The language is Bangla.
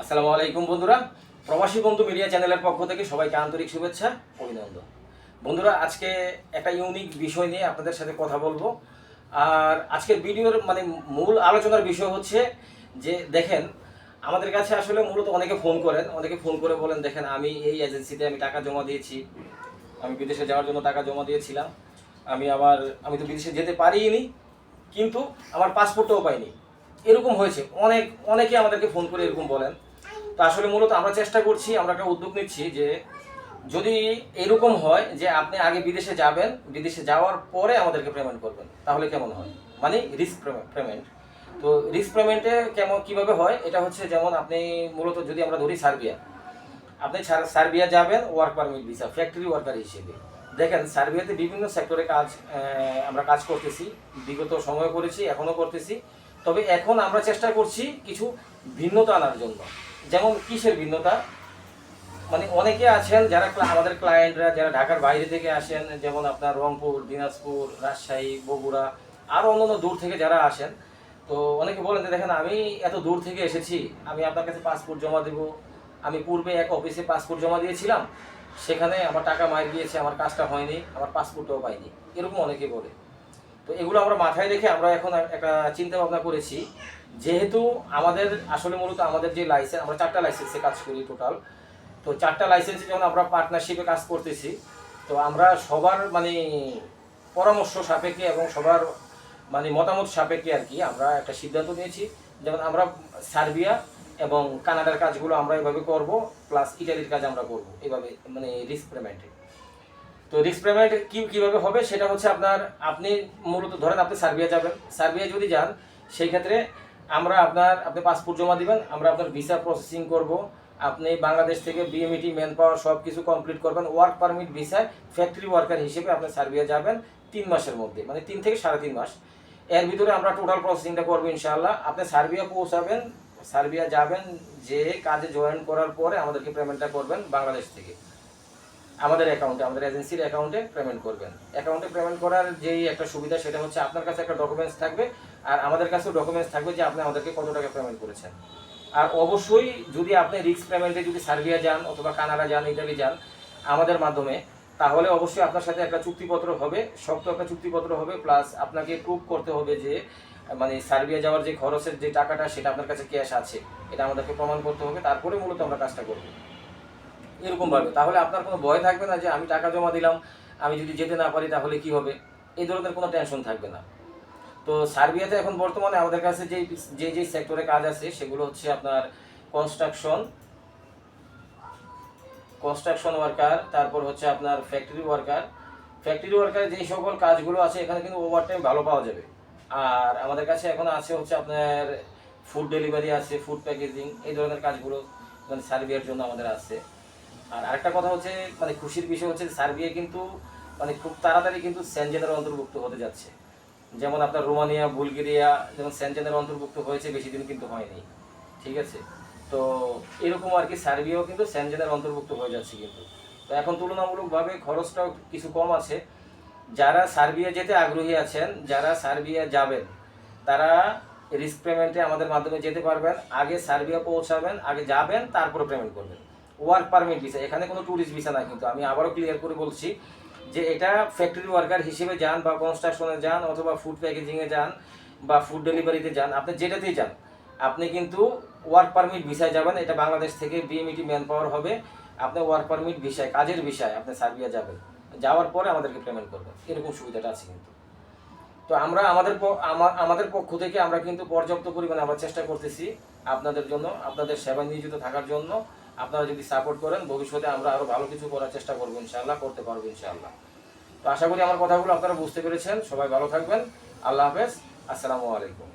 আসসালামু আলাইকুম বন্ধুরা। প্রবাসী বন্ধু মিডিয়া চ্যানেলের পক্ষ থেকে সবাইকে আন্তরিক শুভেচ্ছা, অভিনন্দন। বন্ধুরা, আজকে একটা ইউনিক বিষয় নিয়ে আপনাদের সাথে কথা বলব। আর আজকের ভিডিওর মানে মূল আলোচনার বিষয় হচ্ছে যে, দেখেন, আমাদের কাছে আসলে মূলত অনেকে ফোন করেন। অনেকে ফোন করে বলেন, দেখেন, আমি এই এজেন্সিতে আমি টাকা জমা দিয়েছি। আমি বিদেশে যাওয়ার জন্য টাকা জমা দিয়েছিলাম। আমি আমার, আমি তো বিদেশে যেতে পারিনি, কিন্তু আমার পাসপোর্টটাও পাইনি। এরকম হয়েছে। অনেক, অনেকে আমাদেরকে ফোন করে এরকম বলেন। তো আসলে মূলত আমরা চেষ্টা করছি, আমরা একটা উদ্যোগ নিচ্ছি যে যদি এরকম হয় যে আপনি আগে বিদেশে যাবেন, বিদেশে যাওয়ার পরে আমাদেরকে পেমেন্ট করবেন, তাহলে কেমন হয়? মানে রিস্ক পেমেন্ট তো রিস্ক পেমেন্টে কেমন, কীভাবে হয়? এটা হচ্ছে যেমন আপনি মূলত যদি আমরা ধরি সার্বিয়া, আপনি সার- সার্বিয়া যাবেন work permit visa factory worker হিসেবে। দেখেন, সার্বিয়াতে বিভিন্ন সেক্টরে কাজ আমরা কাজ করতেছি, বিগত সময় করেছি এখনও করতেছি। তবে এখন আমরা চেষ্টা করছি কিছু ভিন্নতা আনার জন্য। যেমন কিসের ভিন্নতা? মানে অনেকে আছেন যারা আমাদের ক্লায়েন্টরা যারা ঢাকার বাইরে থেকে আসেন, যেমন আপনার রংপুর, দিনাজপুর, রাজশাহী, বগুড়া আরও অন্যান্য দূর থেকে যারা আসেন, তো অনেকে বলেন যে, দেখেন, আমি এত দূর থেকে এসেছি, আমি আপনার কাছে পাসপোর্ট জমা দেব। আমি পূর্বে এক অফিসে পাসপোর্ট জমা দিয়েছিলাম, সেখানে আমার টাকা মার গিয়েছে, আমার কাজটা হয়নি, আমার পাসপোর্টও পাইনি। এরকম অনেকে বলে। তো এগুলো আমরা মাথায় রেখে আমরা এখন একটা চিন্তা ভাবনা করেছি। যেহেতু আমাদের আসলে মূলত আমাদের যে লাইসেন্স আমরা চারটা লাইসেন্সে কাজ করি টোটাল তো চারটা লাইসেন্সে যখন আমরা পার্টনারশিপে কাজ করতেছি, তো আমরা সবার মানে পরামর্শ সাপেক্ষে এবং সবার মানে মতামত সাপেক্ষে আর কি আমরা একটা সিদ্ধান্ত নিয়েছি। যেমন আমরা সার্বিয়া এবং কানাডার কাজগুলো আমরা এভাবে করব প্লাস ইটালির কাজ আমরা করব, এভাবে মানে রিস্ক পেমেন্টে তো রিস্ক পেমেন্ট কি, কীভাবে হবে সেটা হচ্ছে আপনার, আপনি মূলত ধরেন আপনি সার্বিয়া যাবেন। সার্বিয়া যদি যান, সেই ক্ষেত্রে আমরা আপনার, আপনি পাসপোর্ট জমা দিবেন, আমরা আপনার ভিসা প্রসেসিং করব। আপনি বাংলাদেশ থেকে বিএমইটি ম্যান পাওয়ার সব কিছু কমপ্লিট করবেন। ওয়ার্ক পারমিট ভিসায় ফ্যাক্টরি ওয়ার্কার হিসেবে আপনি সার্বিয়া যাবেন তিন মাসের মধ্যে মানে তিন থেকে সাড়ে তিন মাস। এর ভিতরে আমরা টোটাল প্রসেসিংটা করব ইনশাআল্লাহ। আপনি সার্বিয়া পৌঁছাবেন, সার্বিয়া যাবেন, যে কাজে জয়েন করার পরে আমাদেরকে পেমেন্টটা করবেন বাংলাদেশ থেকে। আমাদের অ্যাকাউন্টে আমাদের এজেন্সির অ্যাকাউন্টে পেমেন্ট করবেন। অ্যাকাউন্টে পেমেন্ট করার যেই একটা সুবিধা, সেটা হচ্ছে আপনার কাছে একটা ডকুমেন্টস থাকবে, আর আমাদের কাছেও ডকুমেন্টস থাকবে যে আপনি আমাদেরকে কত টাকা পেমেন্ট করেছেন। আর অবশ্যই যদি আপনি রিস্ক পেমেন্টে যদি সার্বিয়া যান অথবা কানাডা যান ইটালি যান, আমাদের মাধ্যমে, তাহলে অবশ্যই আপনার সাথে একটা চুক্তিপত্র হবে, শক্ত একটা চুক্তিপত্র হবে প্লাস আপনাকে প্রুভ করতে হবে যে মানে সার্বিয়া যাওয়ার যে খরচের যে টাকাটা, সেটা আপনার কাছে ক্যাশ আছে। এটা আমাদেরকে প্রমাণ করতে হবে, তারপরে মূলত আমরা কাজটা করব। এরকম ভাবে। তাহলে আপনার কোনো ভয় থাকবে না যে আমি টাকা জমা দিলাম, আমি যদি যেতে না পারি তাহলে কি হবে? এই ধরনের কোনো টেনশন থাকবে না। তো সার্বিয়াতে এখন বর্তমানে আমাদের কাছে যে যে যে সেক্টরে কাজ আছে, সেগুলো হচ্ছে আপনার কনস্ট্রাকশন কনস্ট্রাকশন ওয়ার্কার তারপর হচ্ছে আপনার ফ্যাক্টরি ওয়ার্কার ফ্যাক্টরি ওয়ার্কার যেই সকল কাজগুলো আছে, এখানে কিন্তু ওভার টাইম ভালো পাওয়া যাবে। আর আমাদের কাছে এখন আছে হচ্ছে আপনার ফুড ডেলিভারি আছে ফুড প্যাকেজিং এই ধরনের কাজগুলো মানে সার্বিয়ার জন্য আমাদের আছে। আর আরেকটা কথা হচ্ছে মানে খুশির বিষয় হচ্ছে সার্বিয়া কিন্তু মানে খুব তাড়াতাড়ি কিন্তু সেনজেনের অন্তর্ভুক্ত হতে যাচ্ছে। যেমন আপনার রোমানিয়া, বুলগেরিয়া, যেমন সেনজেনের অন্তর্ভুক্ত হয়েছে, বেশি দিন কিন্তু হয়নি। ঠিক আছে? তো এরকম আর কি সার্বিয়াও কিন্তু সেনজেনের অন্তর্ভুক্ত হয়ে যাচ্ছে কিন্তু। তো এখন তুলনামূলকভাবে খরচটাও কিছু কম আছে। যারা সার্বিয়া যেতে আগ্রহী আছেন, যারা সার্বিয়া যাবেন, তারা রিস্ক পেমেন্টে আমাদের মাধ্যমে যেতে পারবেন, আগে সার্বিয়া পৌঁছাবেন, আগে যাবেন, তারপরে পেমেন্ট করবেন। ওয়ার্ক পারমিট ভিসা এখানে কোনো ট্যুরিস্ট ভিসা না কিন্তু, আমি আবারও ক্লিয়ার করে বলছি যে এটা ফ্যাক্টরি ওয়ার্কার হিসেবে যান বা কনস্ট্রাকশনে যান অথবা ফুড প্যাকেজিংয়ে যান বা ফুড ডেলিভারিতে যান, আপনি যেটাতেই যান, আপনি কিন্তু ওয়ার্ক পারমিট ভিসায় যাবেন, এটা বাংলাদেশ থেকে বিএমইটি ম্যান পাওয়ার হবে, আপনি ওয়ার্ক পারমিট ভিসায় কাজের বিষয় আপনি সার্বিয়া যাবেন, যাওয়ার পরে আমাদেরকে পেমেন্ট করবেন, এরকম সুবিধাটা আছে কিন্তু। তো আমরা আমাদের আমাদের পক্ষ থেকে আমরা কিন্তু পর্যাপ্ত পরিমাণে আমরা চেষ্টা করতেছি আপনাদের জন্য, আপনাদের সেবায় নিয়োজিত থাকার জন্য আপনারা যদি সাপোর্ট করেন, ভবিষ্যতে আমরা আরও ভালো কিছু করার চেষ্টা করব, ইনশাআল্লাহ, করতে পারব, ইনশাআল্লাহ। তো আশা করি আমার কথাগুলো আপনারা বুঝতে পেরেছেন। সবাই ভালো থাকবেন। আল্লাহ হাফেজ। আসসালামু আলাইকুম।